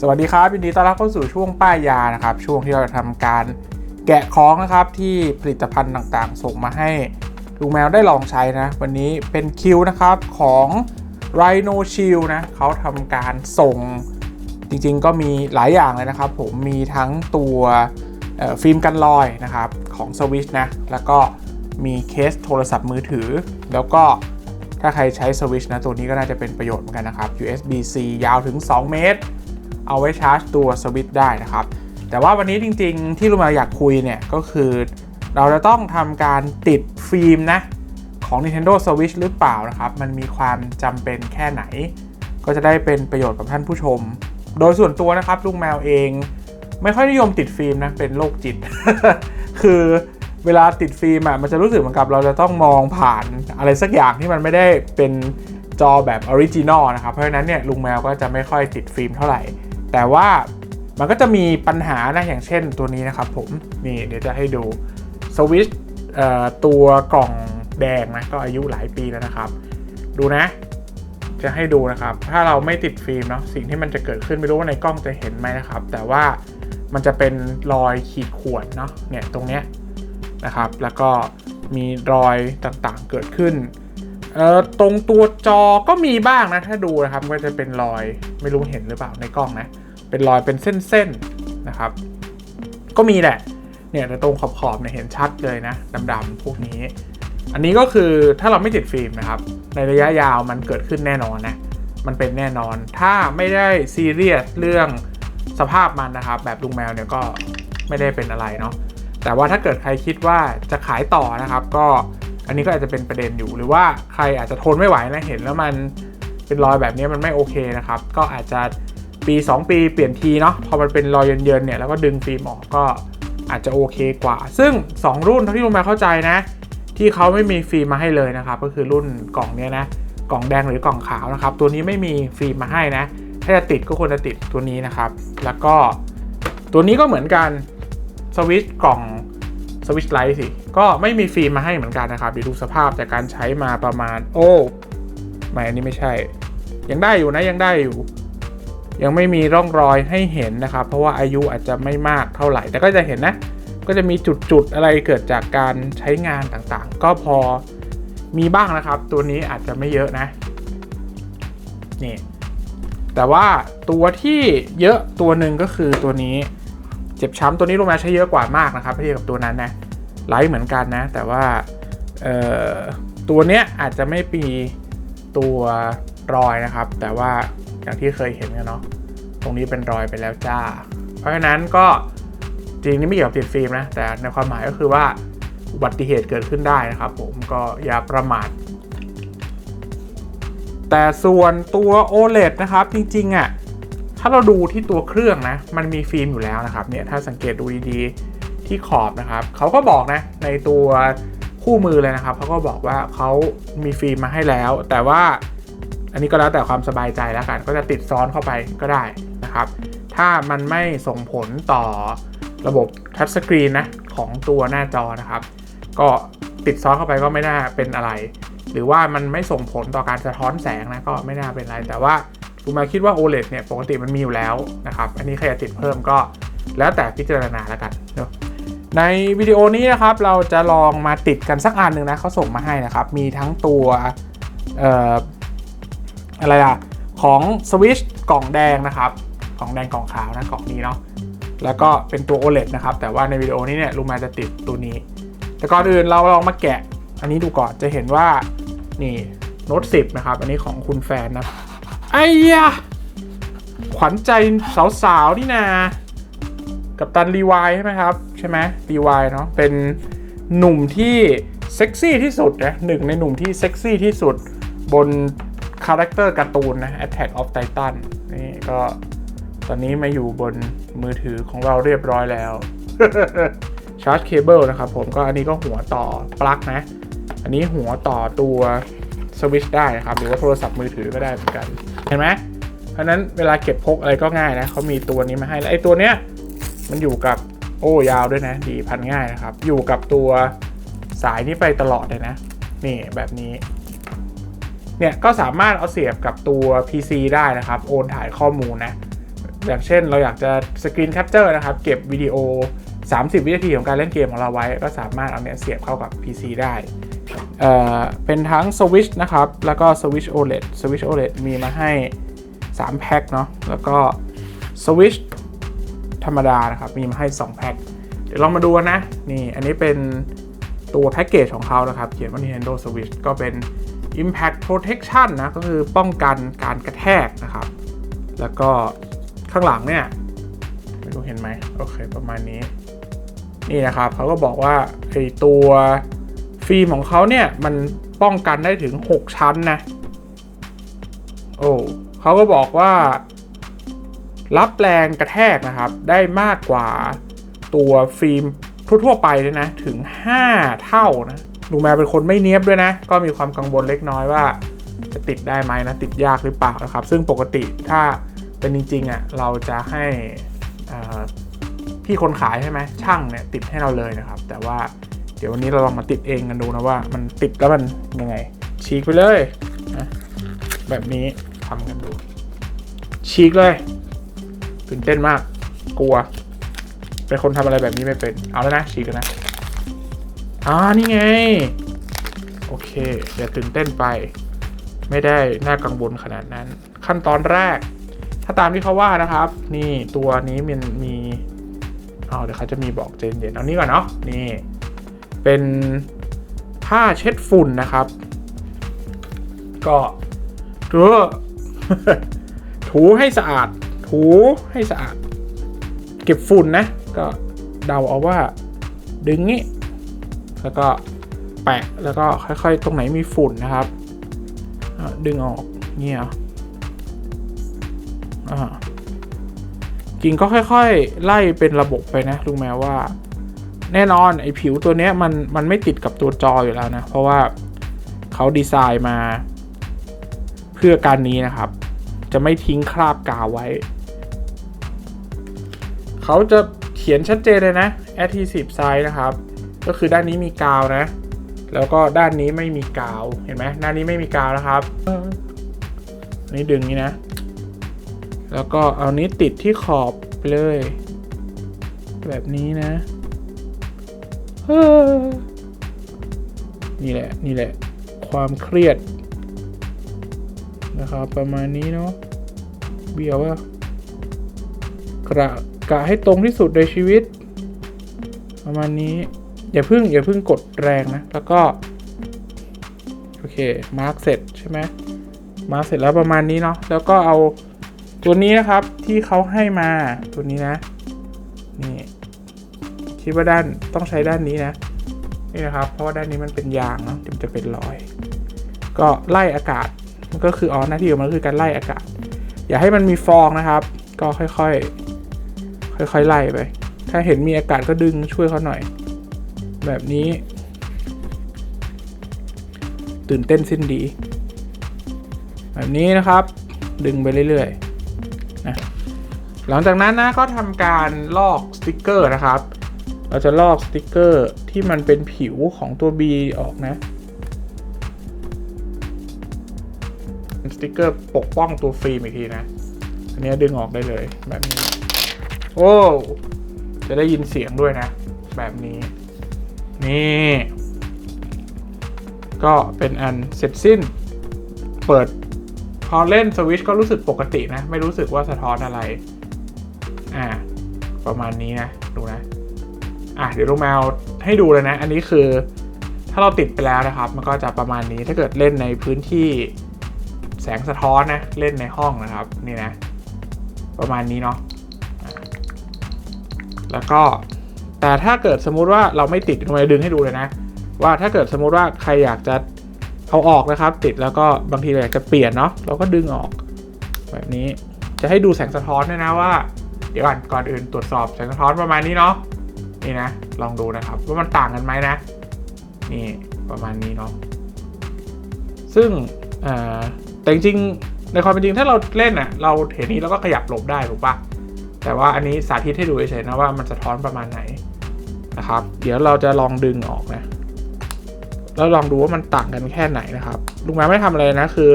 สวัสดีครับยินดีต้อนรับเข้าสู่ช่วงป้ายยานะครับ ช่วงที่เราจะทำการแกะของนะครับที่ผลิตภัณฑ์ต่างๆ ส่งมาให้ลุงแมวได้ลองใช้นะ วันนี้เป็นคิวนะครับของ Rhino Shield นะเขาทำการส่งจริงๆก็มีหลายอย่างเลยนะครับ ผมมีทั้งตัวฟิล์มกันรอยนะครับของ Switch นะ แล้วก็มีเคสโทรศัพท์มือถือ แล้วก็ถ้าใครใช้ Switch นะ ตัวนี้ก็น่าจะเป็นประโยชน์เหมือนกันนะครับ USB-C ยาวถึง 2 เมตร เอาไว้ชาร์จตัวสวิตช์ได้นะครับ แต่ว่าวันนี้จริงๆ ที่ลุงมาอยากคุยเนี่ยก็คือ เราจะต้องทำการติดฟิล์มนะของ Nintendo Switch หรือเปล่านะครับ มันมีความจำเป็นแค่ไหน ก็จะได้เป็นประโยชน์กับท่านผู้ชม โดยส่วนตัวนะครับลุงแมวเอง ไม่ค่อยนิยมติดฟิล์มนะเป็นโรคจิต คือเวลาติดฟิล์มอะมันจะรู้สึกเหมือนกับเราจะต้องมองผ่านอะไรสักอย่างที่มันไม่ได้เป็นจอแบบออริจินอลนะครับ เพราะฉะนั้นเนี่ยลุงแมวก็จะไม่ค่อยติดฟิล์มเท่าไหร่ แต่ว่ามันก็จะมีปัญหานะอย่างเช่นตัวนี้นะครับผมนี่เดี๋ยวจะให้ดูสวิตช์ตัวกล่องแดงนะก็อายุหลายปีแล้วนะครับ ดูนะ จะให้ดูนะครับ ถ้าเราไม่ติดฟิล์มเนาะสิ่งที่มันจะเกิดขึ้นไม่รู้ว่าในกล้องจะเห็นไหมนะครับ แต่ว่ามันจะเป็นรอยขีดข่วนเนาะเนี่ยตรงเนี้ยนะครับ แล้วก็มีรอยต่างๆเกิดขึ้นเอ่อตรงตัวจอก็มีบ้างนะถ้าดูนะครับก็จะเป็นรอยไม่รู้เห็นหรือเปล่าในกล้องนะ เป็นรอยเป็นเส้นๆนะครับ ก็มีแหละ เนี่ยแต่ตรงขอบๆเนี่ยเห็นชัดเลยนะดำๆพวกนี้ อันนี้ก็คือถ้าเราไม่ติดฟิล์มนะครับ ในระยะยาวมันเกิดขึ้นแน่นอนนะ มันเป็นแน่นอน ถ้าไม่ได้ซีเรียสเรื่องสภาพมันนะครับ แบบลุงแมวเนี่ยก็ไม่ได้เป็นอะไรเนาะ แต่ว่าถ้าเกิดใครคิดว่าจะขายต่อนะครับ ก็อันนี้ก็อาจจะเป็นประเด็นอยู่ หรือว่าใครอาจจะทนไม่ไหวนะเห็นแล้วมันเป็นรอยแบบนี้มันไม่โอเคนะครับ ก็อาจจะ ปี 2 ปีเปลี่ยนทีเนาะพอมันเป็นรอยเยินๆเนี่ยแล้วก็ดึงฟิล์มออกก็อาจจะโอเคกว่า ซึ่ง 2 รุ่นเท่าที่ลุงมวเข้าใจนะ ที่เขาไม่มีฟิล์มมาให้เลยนะครับก็คือรุ่นกล่องเนี้ยนะกล่องแดงหรือกล่องขาวนะครับ ตัวนี้ไม่มีฟิล์มมาให้นะ ถ้าจะติดก็ควรจะติดตัวนี้นะครับ แล้วก็ตัวนี้ก็เหมือนกันสวิตช์กล่องสวิตช์ไลท์สิ ก็ไม่มีฟิล์มมาให้เหมือนกันนะครับดูสภาพจากการใช้มาประมาณ โอ้ไม่อันนี้ไม่ใช่ ยังได้อยู่นะยังได้อยู่ ยังไม่มีร่องรอยให้เห็นนะครับ เพราะว่าอายุอาจจะไม่มากเท่าไหร่ แต่ก็จะเห็นนะ ก็จะมีจุดๆอะไรเกิดจากการใช้งานต่างๆ ก็พอมีบ้างนะครับ ตัวนี้อาจจะไม่เยอะนะนี่แต่ว่าตัวที่เยอะตัวหนึ่งก็คือตัวนี้เจ็บช้ำตัวนี้ลงมาใช้เยอะกว่ามากนะครับเทียบกับตัวนั้นนะไลท์เหมือนกันนะ แต่ว่าเอ่อตัวเนี้ยอาจจะไม่มีตัวรอยนะครับ แต่ว่า อย่างที่เคยเห็นกันเนาะตรงนี้เป็นรอยไปแล้วจ้า เพราะฉะนั้นก็จริงนี่ไม่เกี่ยวกับติดฟิล์มนะแต่ในความหมายก็คือว่าอุบัติเหตุเกิดขึ้นได้นะครับ ผมก็อย่าประมาทแต่ส่วนตัว OLED นะครับ จริงๆอะ่ะถ้าเราดูที่ตัวเครื่องนะ มันมีฟิล์มอยู่แล้วนะครับเนี่ยถ้าสังเกตดูดีๆที่ขอบนะครับเขาก็บอกนะในตัวคู่มือเลยนะครับเขาก็บอกว่าเขามีฟิล์มมาให้แล้ว แต่ว่า อันนี้ก็แล้วแต่ความสบายใจแล้วกัน ก็จะติดซ้อนเข้าไปก็ได้นะครับ ถ้ามันไม่ส่งผลต่อระบบทัชสกรีนนะของตัวหน้าจอนะครับ ก็ติดซ้อนเข้าไปก็ไม่น่าเป็นอะไร หรือว่ามันไม่ส่งผลต่อการสะท้อนแสงนะก็ไม่น่าเป็นอะไร แต่ว่าผมมาคิดว่า OLED เนี่ยปกติมันมีอยู่แล้วนะครับ อันนี้ใครจะติดเพิ่มก็แล้วแต่พิจารณาแล้วกันเนาะในวิดีโอนี้นะครับเราจะลองมาติดกันสักอันหนึ่งนะเขาส่งมาให้นะครับ มีทั้งตัว อะไรอะของ Switch กล่องแดงนะครับ กล่องแดงกล่องขาวนะกล่องนี้เนาะแล้วก็เป็นตัว OLED นะครับ แต่ว่าในวิดีโอนี้เนี่ยลุงมาจะติดตัวนี้ แต่ก่อนอื่นเราลองมาแกะ อันนี้ดูก่อนจะเห็นว่านี่โน้ต10นะครับ อันนี้ของคุณแฟนนะไอ้ยะขวัญใจสาวๆนี่นากับตันรีวายใช่ไหมครับ ใช่ไหมรีวายเนาะเป็นหนุ่มที่เซ็กซี่ที่สุดนะหนึ่งในหนุ่มที่เซ็กซี่ที่สุดบน คาแรคเตอร์การ์ตูนนะ Attack of Titan นี่ก็ตอนนี้มาอยู่บนมือถือของเราเรียบร้อยแล้ว ชาร์จเคเบิลนะครับผมก็อันนี้ก็หัวต่อปลั๊กนะ อันนี้หัวต่อตัวสวิตช์ได้นะครับ หรือว่าโทรศัพท์มือถือก็ได้เหมือนกัน เห็นไหมเพราะนั้นเวลาเก็บพกอะไรก็ง่ายนะเขามีตัวนี้มาให้แล้วไอ้ตัวเนี้ยมันอยู่กับโอ้ยาวด้วยนะ ดีพันง่ายนะครับ อยู่กับตัวสายนี้ไปตลอดเลยนะ นี่แบบนี้ เนี่ยก็สามารถเอาเสียบกับตัว PC ได้นะครับ โอนถ่ายข้อมูลนะ อย่างเช่นเราอยากจะสกรีนแคปเจอร์นะครับ เก็บวิดีโอ 30 วินาทีของการเล่นเกมของเราไว้ ก็สามารถเอาเนี่ยเสียบเข้ากับ PC ได้เอ่อเป็นทั้ง Switch นะครับ แล้วก็ Switch OLED Switch OLED มีมาให้ 3 แพ็คเนาะ แล้วก็ Switch ธรรมดานะครับ มีมาให้ 2 แพ็ค เดี๋ยวลองมาดูนนะนี่ อันนี้เป็นตัวแพ็กเกจของเขานะครับ เขียนว่า Nintendo Switch ก็เป็น Impact Protection นะก็คือป้องกันการกระแทกนะครับ แล้วก็ข้างหลังเนี่ยไม่รู้เห็นไหมโอเคประมาณนี้ นี่นะครับเขาก็บอกว่าไอตัวฟิล์มของเขาเนี่ยมันป้องกันได้ถึง 6 ชั้นนะโอ้เขาก็บอกว่า รับแรงกระแทกนะครับ ได้มากกว่าตัวฟิล์มทั่วๆไปเลยนะ ถึง 5 เท่านะ ลุงแมวเป็นคนไม่เนี้ยบด้วยนะ ก็มีความกังวลเล็กน้อยว่า จะติดได้ไหมนะ ติดยากหรือเปล่านะครับ ซึ่งปกติถ้าเป็นจริงๆอะเราจะให้พี่คนขายใช่ไหมช่างเนี่ยติดให้เราเลยนะครับ แต่ว่าเดี๋ยววันนี้เราลองมาติดเองกันดูนะว่า มันติดแล้วมันยังไง ฉีกไปเลยนะแบบนี้ทำกันดู ฉีกเลยตื่นเต้นมาก กลัว เป็นคนทำอะไรแบบนี้ไม่เป็น เอาแล้วนะฉีกกันนะ อ่านี่ไง โอเคอย่าตื่นเต้นไป ไม่ได้น่ากังวลขนาดนั้น ขั้นตอนแรก ถ้าตามที่เขาว่านะครับ นี่ตัวนี้มันมีเอาเดี๋ยวเขาจะมีบอกเจนเย็นเอานี้ก่อนเนาะนี่ เป็นผ้าเช็ดฝุ่นนะครับ ก็ถูถูให้สะอาด ถูให้สะอาด เก็บฝุ่นนะ ก็เดาเอาว่า ดึงงี้ แล้วก็แปะแล้วก็ค่อยๆ ตรงไหนมีฝุ่นนะครับ ดึงออกเงี้ยกิ่งก็ค่อยๆ ไล่เป็นระบบไปนะลุงแมวว่า แน่นอนไอ้ผิวตัวเนี้ยมันมันไม่ติดกับตัวจออยู่แล้วนะ เพราะว่าเขาดีไซน์มาเพื่อการนี้นะครับ จะไม่ทิ้งคราบกาวไว้ เขาจะเขียนชัดเจนเลยนะ adhesive side นะครับ ก็คือด้านนี้มีกาวนะ แล้วก็ด้านนี้ไม่มีกาวเห็นไหมด้านนี้ไม่มีกาวนะครับอันนี้ดึงนี้นะ แล้วก็เอานี้ติดที่ขอบไปเลย แบบนี้นะเฮ้อนี่แหละนี่แหละ ความเครียด นะครับ ประมาณนี้เนาะเบียวว่ากระกะให้ตรงที่สุดในชีวิต ประมาณนี้ อย่าเพึ่งอย่าเพึ่งกดแรงนะ แล้วก็ โอเค มาร์กเสร็จใช่ไหมมาร์กเสร็จแล้วประมาณนี้เนาะ แล้วก็เอาตัวนี้นะครับที่เขาให้มาตัวนี้นะ นี่คิดว่าด้านต้องใช้ด้านนี้นะ นี่นะครับ เพราะว่าด้านนี้มันเป็นยางเนาะมันจะเป็นรอย ก็ไล่อากาศ มันก็คืออ๋อหน้าที่ของมันคือการไล่อากาศ อย่าให้มันมีฟองนะครับ ก็ค่อยๆ ค่อยๆไล่ไป ถ้าเห็นมีอากาศก็ดึงช่วยเขาหน่อย แบบนี้ ตื่นเต้นสิ้นดี แบบนี้นะครับ ดึงไปเรื่อยๆนะหลังจากนั้นนะก็ทำการลอกสติกเกอร์นะครับ เราจะลอกสติกเกอร์ที่มันเป็นผิวของตัว B ออกนะสติกเกอร์ปกป้องตัวฟิล์มอีกทีนะ อันนี้ดึงออกได้เลยแบบนี้ โอ้ จะได้ยินเสียงด้วยนะ แบบนี้ นี่ ก็เป็นอันเสร็จสิ้น เปิดพอเล่นสวิชก็รู้สึกปกตินะ ไม่รู้สึกว่าสะท้อนอะไร อ่า ประมาณนี้นะ ดูนะ อะเดี๋ยวลูกแมวให้ดูเลยนะ อันนี้คือ ถ้าเราติดไปแล้วนะครับ มันก็จะประมาณนี้ถ้าเกิดเล่นในพื้นที่แสงสะท้อนนะ เล่นในห้องนะครับ นี่นะ ประมาณนี้เนาะแล้วก็ แต่ถ้าเกิดสมมุติว่าเราไม่ติดลงไปดึงให้ดูเลยนะ ว่าถ้าเกิดสมมุติว่าใครอยากจะเอาออกนะครับ ติดแล้วก็บางทีเราอยากจะเปลี่ยนเนาะเราก็ดึงออก แบบนี้จะให้ดูแสงสะท้อนด้วยนะว่า เดี๋ยวก่อนก่อนอื่นตรวจสอบแสงสะท้อนประมาณนี้เนาะนี่นะ ลองดูนะครับ ว่ามันต่างกันไหมนะ นี่ประมาณนี้เนาะซึ่งแต่จริงในความเป็นจริงถ้าเราเล่นอะเราเห็นนี้เราก็ขยับหลบได้ถูกปะ แต่ว่าอันนี้สาธิตให้ดูเฉยๆนะว่ามันสะท้อนประมาณไหนนะครับ เดี๋ยวเราจะลองดึงออกนะ แล้วลองดูว่ามันต่างกันแค่ไหนนะครับ ลุงแมวไม่ทำอะไรนะคือ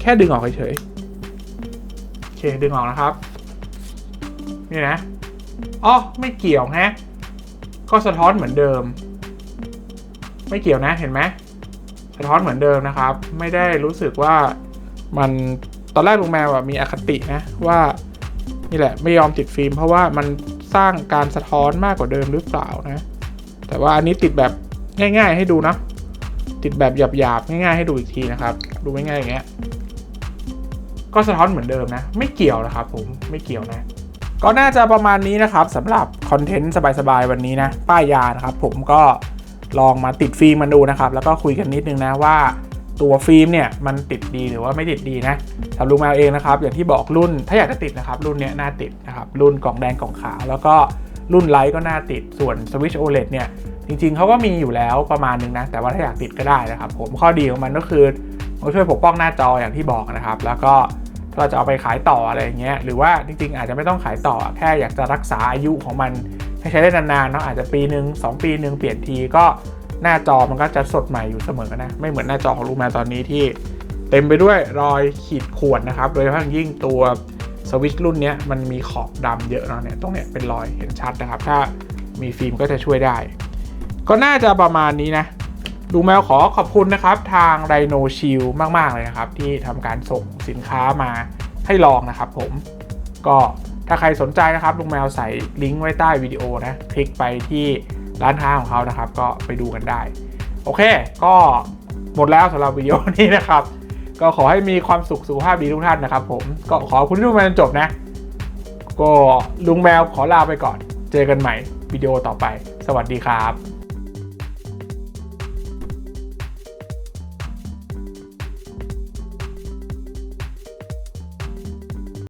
แค่ดึงออกเฉยๆโอเคดึงออกนะครับ นี่นะอ๋อไม่เกี่ยวฮะก็สะท้อนเหมือนเดิม ไม่เกี่ยวนะเห็นไหมสะท้อนเหมือนเดิมนะครับ ไม่ได้รู้สึกว่ามันตอนแรกลุงแมวอะมีอคตินะว่า นี่แหละไม่ยอมติดฟิล์มเพราะว่ามันสร้างการสะท้อนมากกว่าเดิมหรือเปล่านะ แต่ว่าอันนี้ติดแบบง่าย ๆ ให้ดูนะ ติดแบบหยาบๆ ง่ายๆให้ดูอีกทีนะครับ ดูง่ายๆอย่างเงี้ย ก็สะท้อนเหมือนเดิมนะ ไม่เกี่ยวนะครับผมไม่เกี่ยวนะ ก็น่าจะประมาณนี้นะครับสำหรับคอนเทนต์สบายๆวันนี้นะ ป้ายยานะครับ ผมก็ลองมาติดฟิล์มมันดูนะครับ แล้วก็คุยกันนิดนึงนะว่า ตัวฟิล์มเนี่ยมันติดดีหรือว่าไม่ติดดีนะสำหรับลุงแมวเองนะครับ อย่างที่บอกรุ่นถ้าอยากจะติดนะครับรุ่นเนี้ยน่าติดนะครับรุ่นกล่องแดงกล่องขาวแล้วก็รุ่นไลท์ก็น่าติดส่วน Switch OLED เนี่ยจริงๆเขาก็มีอยู่แล้วประมาณนึงนะ แต่ว่าถ้าอยากติดก็ได้นะครับ ผมข้อดีของมันก็คือมันช่วยปกป้องหน้าจออย่างที่บอกนะครับ แล้วก็ถ้าเราจะเอาไปขายต่ออะไรอย่างเงี้ยหรือว่าจริงๆ อาจจะไม่ต้องขายต่อ แค่อยากจะรักษาอายุของมันให้ใช้ได้นานๆเนาะอาจจะปีหนึ่งสองปีหนึ่งเปลี่ยนทีก็ หน้าจอมันก็จะสดใหม่อยู่เสมอนะ ไม่เหมือนหน้าจอของลูแมวตอนนี้ที่ เต็มไปด้วยรอยขีดข่วนนะครับ โดยเฉพาะยิ่งตัวสวิตช์รุ่นนี้มันมีขอบดำเยอะเนาะเนี่ยตรงเนี้ยเป็นรอยเห็นชัดนะครับ ถ้ามีฟิล์มก็จะช่วยได้ ก็น่าจะประมาณนี้นะลุงแมวขอขอบคุณนะครับ ทางไดโนชิลมาก ๆ เลยนะครับ ที่ทำการส่งสินค้ามาให้ลองนะครับผม ก็ถ้าใครสนใจนะครับลุงแมวใส่ลิงก์ไว้ใต้วิดีโอนะ คลิกไปที่ ร้านค้าของเขานะครับ ก็ไปดูกันได้ โอเค ก็หมดแล้วสำหรับวิดีโอนี้นะครับ ก็ขอให้มีความสุขสุขภาพดีทุกท่านนะครับ ผมก็ขอคุณที่ดูมาจนจบนะ ก็ลุงแมวขอลาไปก่อน เจอกันใหม่วิดีโอต่อไป สวัสดีครับ